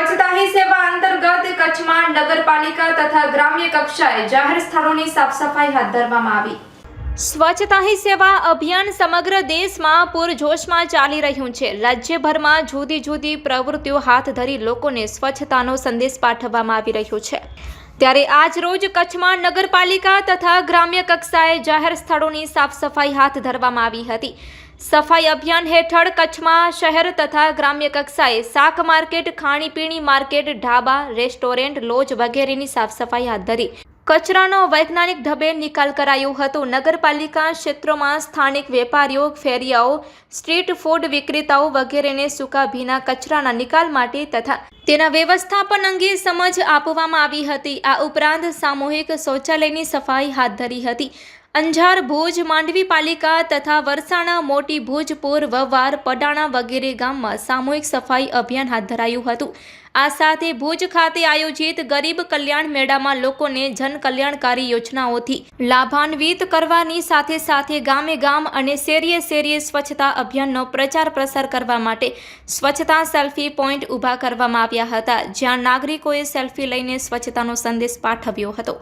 સ્વચ્છતા હી સેવા અંતર્ગત કચ્છમાં નગરપાલિકા તથા ગ્રામ્ય કક્ષાએ જાહેર સ્થળોની સાફ સફાઈ હાથ ધરવામાં આવી. સ્વચ્છતા હી સેવા અભિયાન સમગ્ર દેશમાં પૂરજોશમાં ચાલી રહ્યું છે. રાજ્યભરમાં જુદી જુદી પ્રવૃત્તિઓ હાથ ધરી લોકોને સ્વચ્છતાનો સંદેશ પાઠવવામાં આવી રહ્યો છે. ત્યારે આજ રોજ કચ્છમાં નગરપાલિકા તથા ગ્રામ્ય કક્ષાએ જાહેર સ્થળોની સાફ સફાઈ હાથ ધરવામાં આવી હતી. સફાઈ અભિયાન હેઠળ કચ્છમાં શહેર તથા ગ્રામ્ય કક્ષાએ શાક માર્કેટ, ખાણીપીણી માર્કેટ, ઢાબા, રેસ્ટોરન્ટ, લોજ વગેરેની સાફ સફાઈ હાથ ધરી કચરાનો વૈજ્ઞાનિક ઢબે નિકાલ કરાયો હતો. નગરપાલિકા ક્ષેત્રોમાં સ્થાનિક વેપારીઓ, ફેરિયાઓ, સ્ટ્રીટ ફૂડ વિક્રેતાઓ વગેરેને સૂકા ભીના કચરાના નિકાલ માટે તથા તેના વ્યવસ્થાપન અંગે સમજ આપવામાં આવી હતી. આ ઉપરાંત સામૂહિક શૌચાલયની સફાઈ હાથ ધરી હતી. અંજાર ભુજ માંડવી પાલિકા તથા વરસાણા મોટી ભુજપુર વવાર પડાણા વગેરે ગામમાં સામૂહિક સફાઈ અભિયાન હાથ ધરાયું હતું. આ સાથે ભુજ ખાતે આયોજિત ગરીબ કલ્યાણ મેળામાં લોકોને જન કલ્યાણકારી યોજનાઓથી લાભાન્વિત કરવાની સાથે સાથે ગામે ગામ અને શેરીએ શેરીએ સ્વચ્છતા અભિયાનનો પ્રચાર પ્રસાર કરવા માટે સ્વચ્છતા સેલ્ફી પોઈન્ટ ઊભા કરવામાં આવ્યા હતા. જ્યાં નાગરિકોએ સેલ્ફી લઈને સ્વચ્છતાનો સંદેશ પાઠવ્યો હતો.